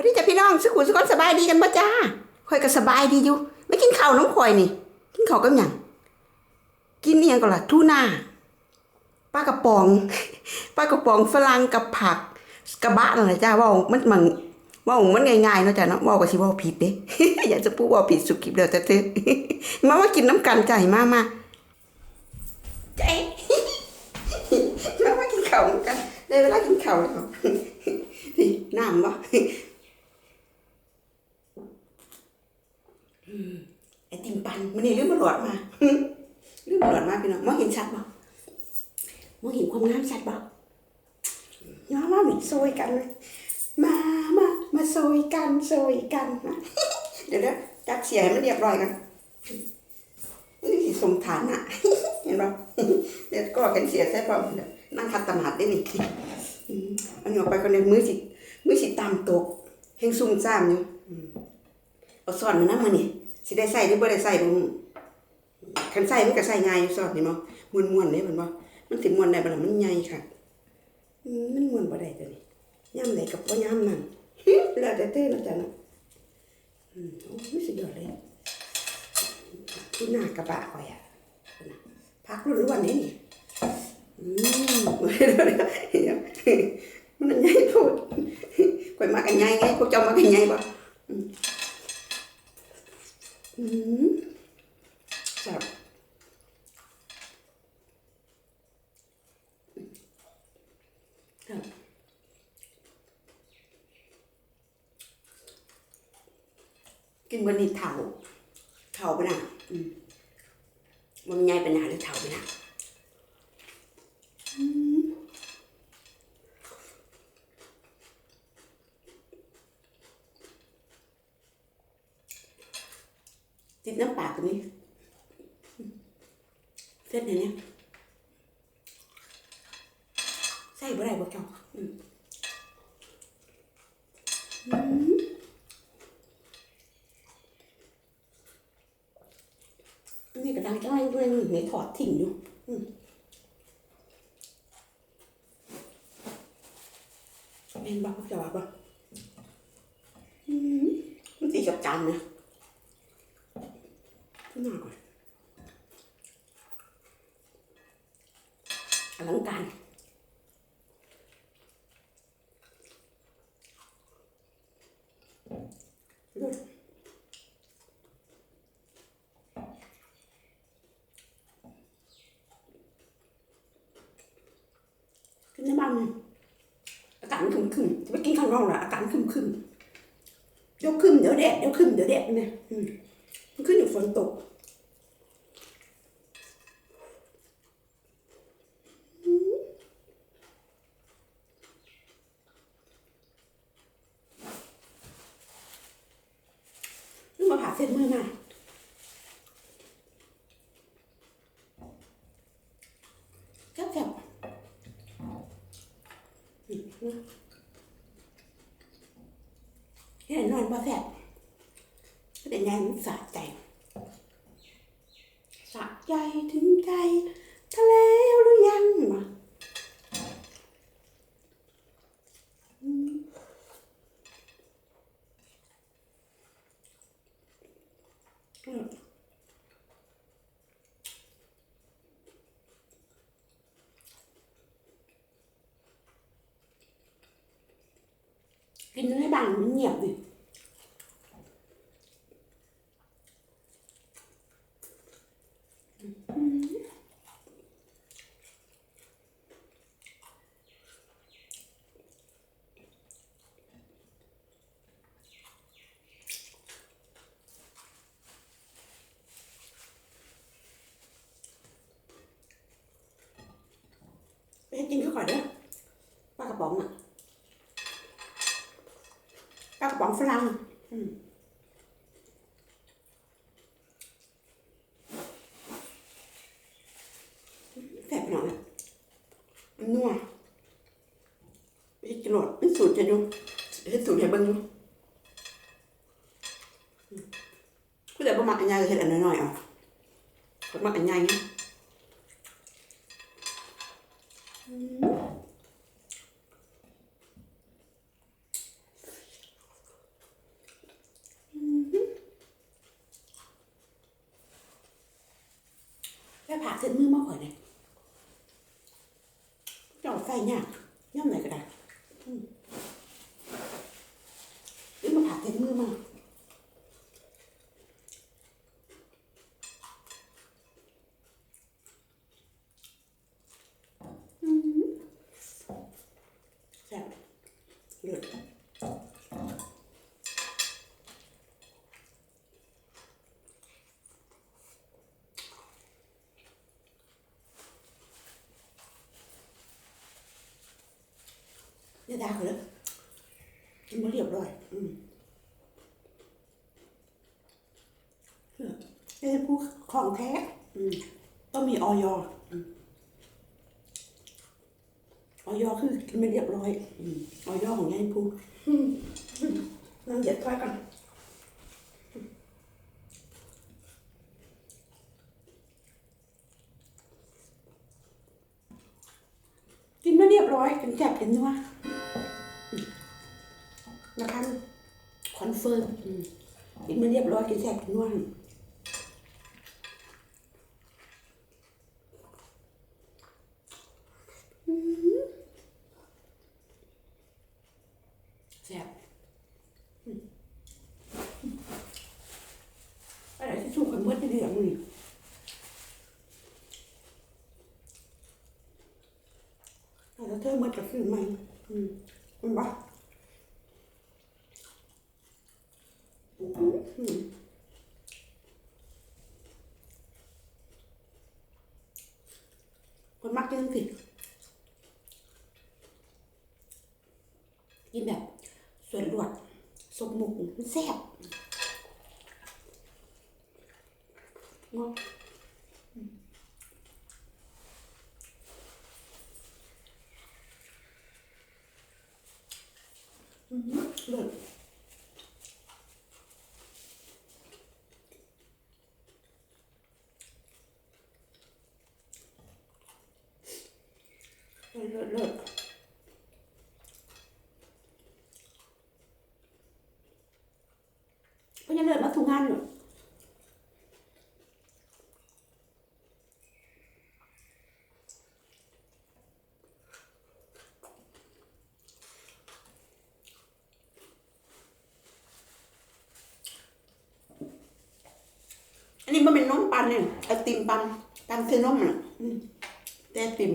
วันนี้จะพี่น้องสุขุสุขนสบายดีกันบ่จ้าข่อยก็สบายดีอยู่ไม่กินข้าวน้องข่อยนี่ กินข้าวกับหยังกินเอียงก็ล่ะทูน่าปลากระป๋องปลากระป๋องฝรั่งกับผักกระบะนั่นแหละจ้าว่ามันมันว่ามันง่ายๆเนาะจ้าเนาะว่าก็สิว่าผิดเด้อยากจะพูดว่าผิดสุกิบเดียวแต่เธอมาว่ากินน้ำกันใจมามาใจมาว่ากินข้าวกันได้เวลากินข้าวแล้วนี่น้ำบ่ อืม ไอติมปันมันนี่เรื่องมันหลอดมาเรื่องมันหลอดมาพี่น้องมองเห็นชัดบ่มองเห็นความงามชัดบ่น้ามาหมิโซยกันเลยมามามาโซยกันโซยกันนะเดี๋ยวเดี๋ยวจัดเสียให้มันเรียบร้อยกันนี่สมฐานอะเห็นบ่เดี๋ยวก็กันเสียใช่ป่ะนั่งคัดตมาดได้นี่อันนี้ออกไปคนเดียวมือสิมือสิตามตกเฮงซุ่มซ่ามอยู่เอาสอนมานะมื้อนี่ สิได้ใส่หรือบ่ได้ใส่บ่รู้คันใส่มันก็ใส่ง่ายอยู่สอนนี่มั้ม่วนๆเด้มันบ่มันสิม่วนได้บ่ล่ะมันใหญ่ค่ะมันม่วนบ่ได้ตัวนี้ยามใดก็บ่ยามนั้นแล้วแต่เต้นะจ๊ะนะอืมโอ้ยสุดยอดเลยคุณหน้ากระบะข่อยอะพักรุ่นล้วนๆเด้นี่อืมมันใหญ่โพดข่อยมากันใหญ่ไงพวกเจ้ามากันใหญ่บ่ อืมอืมครับครับกินวันนี้เถาเถาไปนะอืมมันใหญ่ป็นหนาหรือเถาไปนะ ติดน้ำปากตรงนี้ เส้นไหนเนี่ยใส่บ่ได้บ่เจ้าอืมอืมอันนี้ก็ดังจังเลยด้วยนี่ถอดทิ้งอยู่อืมเป็นบ้าจะว่าบ่อืมมันตีกับจานนะนมาก่อน อลังการเลิศขึ้นในบ้านอากาศมันขึ้นๆจะไปกินข้างนอกละอากาศมันขึ้นๆเดี๋ยวขึ้นเดี๋ยวแดดเดี๋ยวขึ้นเดี๋ยวแดดเนี่ยอืมมันขึ้นอยู่ฝนตก นี่มาผ่าเส้นมือมาแซ่บแซ่บอืมนะเห็นนอนบ่แซ่บก็เป็นไงมันสะใจสะใจถึงใจทะเลหรือยังมาอืมอืม กินในบ้านมันเงียบดิไปให้กินข้าวก่อนเด้อปลากระป๋องอะ ปลากระป๋องฝรั่งแซ่บหน่อยมันนัวไปกินหลอดเป็นสูตรจะดูเฮ็ดสูตรให้เบิ่งดูอืมผู้ใดบ่มักอันใหญ่ก็เฮ็ดอันน้อยๆเอาคนมักอันใหญ่ไงอ ผักเส้นมือมาข่อยเนี่ยเจ้าใส่ยากย่ำไหนก็ได้อืมหรือมาผักเส้นมือมาอืมแซ่บเลือด เนี่ยดาเขาเลยกินมาเรียบร้อย อืมเนี่ยเป็นผู้ของแท้ อืมต้องมีออยอออยคือกินมาเรียบร้อยอืมอของยายผู้นั่งเหยียดค่อยกันกินมาเรียบร้อยกันแจบกันนัวอืม นะคะคอนเฟิร์มอืมกินมาเรียบร้อยกินแจบกันนัวอืมแซ่บอืมอะไรที่สู้กันเมื่อที่เดือดมึงแล้วเธอมาจากคือมันอืมมันบ้าอืมอืมคน มักกินสิกินแบบส่วนรวดสมหมุกมันแซ่บงอเลิศเลิศเลิศเลิศเพราะยังเลิศมา ทุกงานอันนี้มันเป็นนมปันเนี่ยไอติมปันปันคือนมอะแต่ติม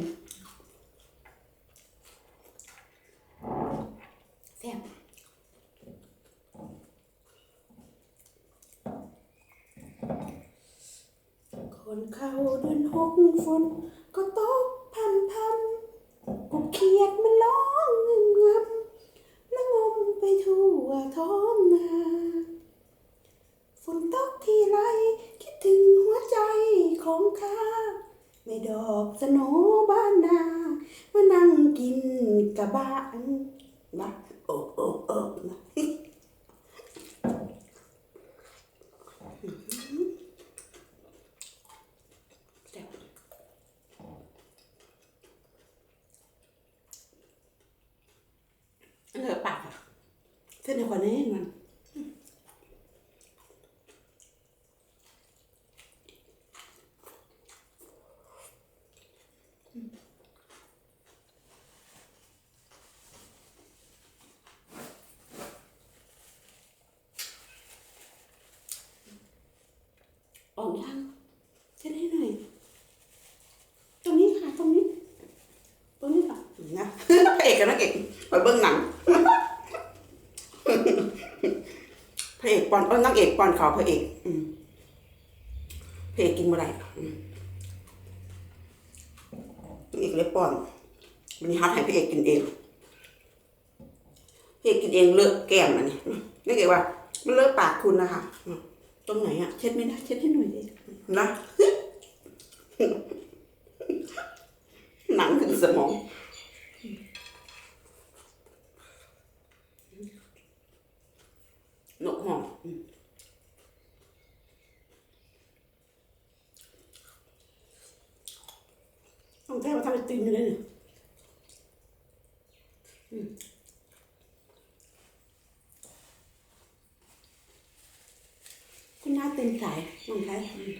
แซ่บ คนเข้าเดือนหกฝนก็ตกพำพำกบเขียดมันร้องงึมงำแล้วงมไปทั่วท้องนาฝนตกทีไรคิดถึงหัวใจของข้าไม่ดอกสโนบ้านนา มานั่งกินกับบ้านนะโอ้โอ้โอ้นะแซ่บเหลือปากอะ เส้นในคนนี้มันออกยังเช็ดให้หน่อยตรงนี้ค่ะ ตรงนี้ ตรงนี้ค่ะนะพระเอกกับนางเอกไปเบิ้งหนัง พระเอก ปอนเออนางเอกปอนเขาพระเอก อืมพระเอกกินเมื่อไหร่อืมนางเอกเลยปอนวันนี้ฮัทให้พระเอกกินเองพระเอกกินเองเลอะแก้มอันนี้นางเอกว่า มันเลอะปากคุณนะคะตรงไหนอะเช็ดไม่ได้เช็ดให้หน่อยดินะ หนังถึงสมอง นกหอมอืมต้องแก้ว่าทำไอติมอยู่เลยเนี่ยอืมคุณน้าเต็มสายลองใช้อืม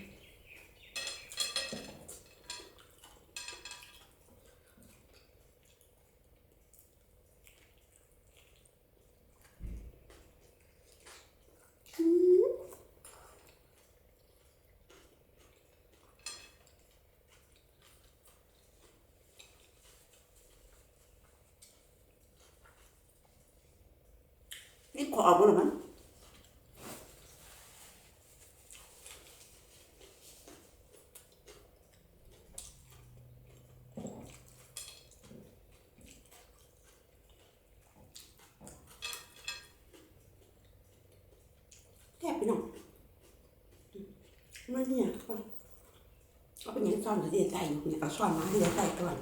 รีบขอออกมาหรือมั้งแค่ไปหน่อยมันเนี่ยเอาไปยังซ่อนที่ใจอยู่เนี่ยเอาซ่อนมาที่ใจก่อน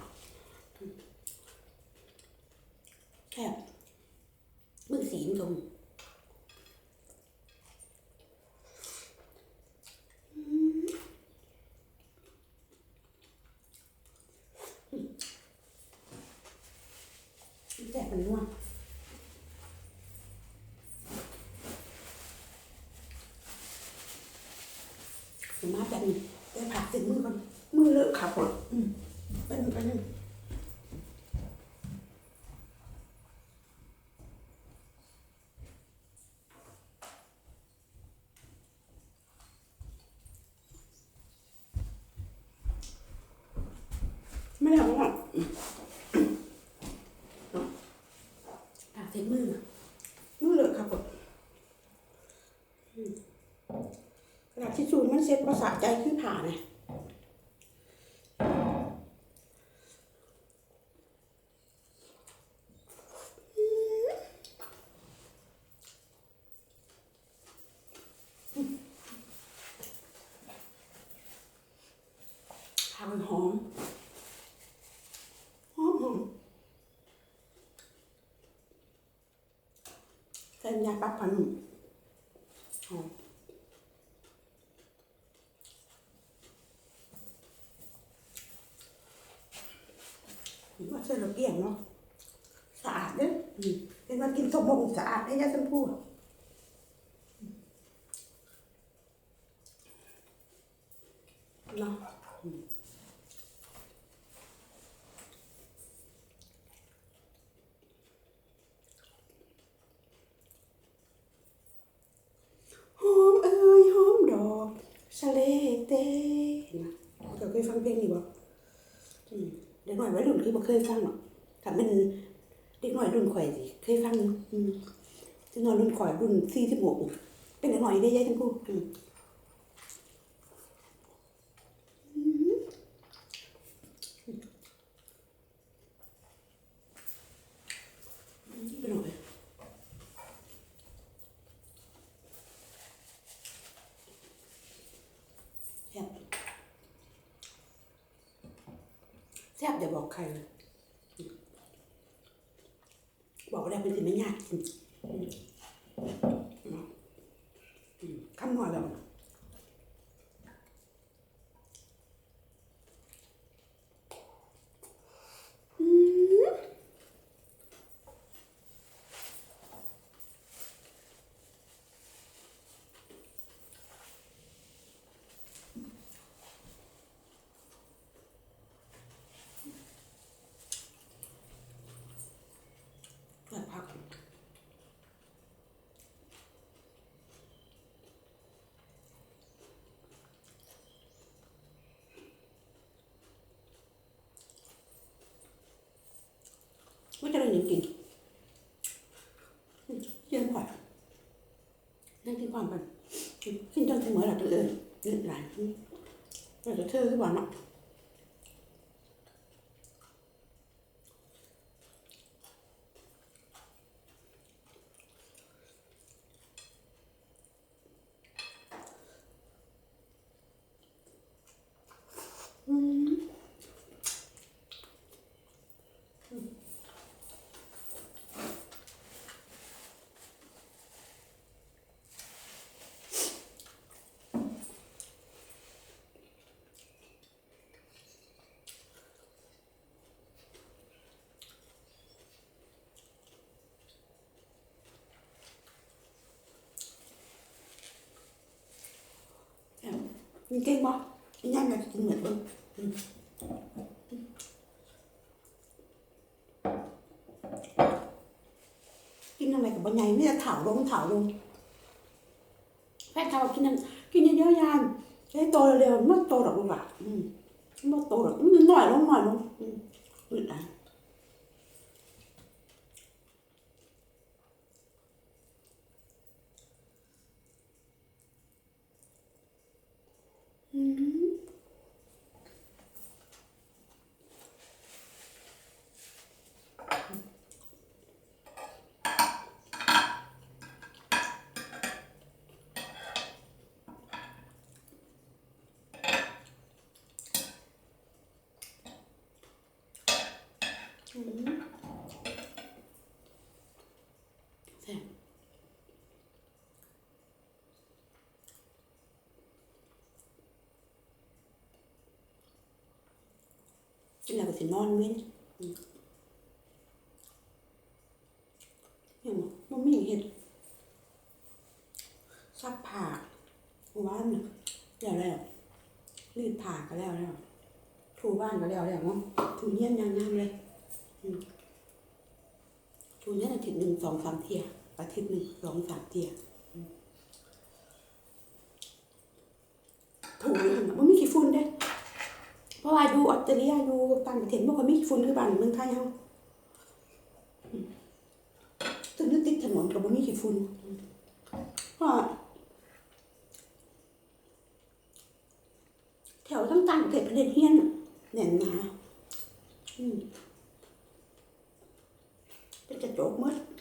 แค่มือสีมันตรง แต่มันนวดมาแบบนี้ได้ผักเต็มมือก่อนมือเลอะขาปวดอืมเป็นเป็นงไม่ได้เอาอะผัก เต็มมือน่ะมือเลอะขาปดกระดาษทิชชู่มันเซ็ตภาษาใจขึ้นผ่าไงทำมันหอม หอมหอม ใส่ยาปรับผ้านุ่มหอมว่าเส้นเราเกี่ยงเนาะสะอาดเด้ออืมเป็นวันกินสมบงสะอาดให้ยาชมพูเนาะ หอมเอ้ยหอมดอก สะเลเต้เห็นไหมเราเคยฟังเพลงนี้บ่อืมเด็กหน่อยวัยรุ่นคือบ่เคยฟังหรอกถ้ามันเด็กหน่อยรุ่นข่อยสิเคยฟังอืมเด็กหน่อยรุ่นข่อยรุ่นสี่สิบหกเป็นเด็กหน่อยได้ยัยทั้งคู่อืมอืมเป็นหน่อย แซ่บแซ่บอย่าบอกใคร บอกได้เป็นสิ่งไม่ยากจริงมอืมคำนวณแล้วอืมแบบพัก ไม่จะได้หนึ่งกินเยี่ยมกว่านั่งกินความกันกินจนเสมอหลักเลยเองหลายอืมแต่จะเธอคือว่าเนาะ กินเก่งบ่กินย่างอยากกินเหมือนเบิ่งกินอะไรกับบ่ใหญ่ไม่จะถาวลงถาวลงแพทย์เขากินนั่นกินเยอะๆยานใช้โตเร็วๆมันโตดอกลูกอะอืมมันโตดอกหน่อยลงหน่อยลงอืมอึดอะ à. อ อืม แซ่บกินแล้วก็สินอนเว้นอืมเห็นบ่มันมีเห็ดซักผ้าเมื่อวานน่ะแล้วแล้วรีดผ้าก็แล้วแล้วถูบ้านก็แล้วแล้วเนาะถูเยี่ยนยางงามเลย อืมถูเยี่ยนอาทิตย์หนึ่งสองสามเที่ยอาทิตย์หนึ่งสองสามเที่ยอืมถูนั่นน่ะมันมีขี้ฝุ่นเด้ เพราะว่าอยู่ออสเตรเลียอยู่ต่างประเทศบ่ค่อยมีฝุ่นคือบ้านเมืองไทยเฮาอืมถนนติดถนนก็บ่มีขี้ฝุ่นอืมเพราะว่าแถวทั้งต่างประเทศประเทศเฮียนน่ะแน่นหนา обморок.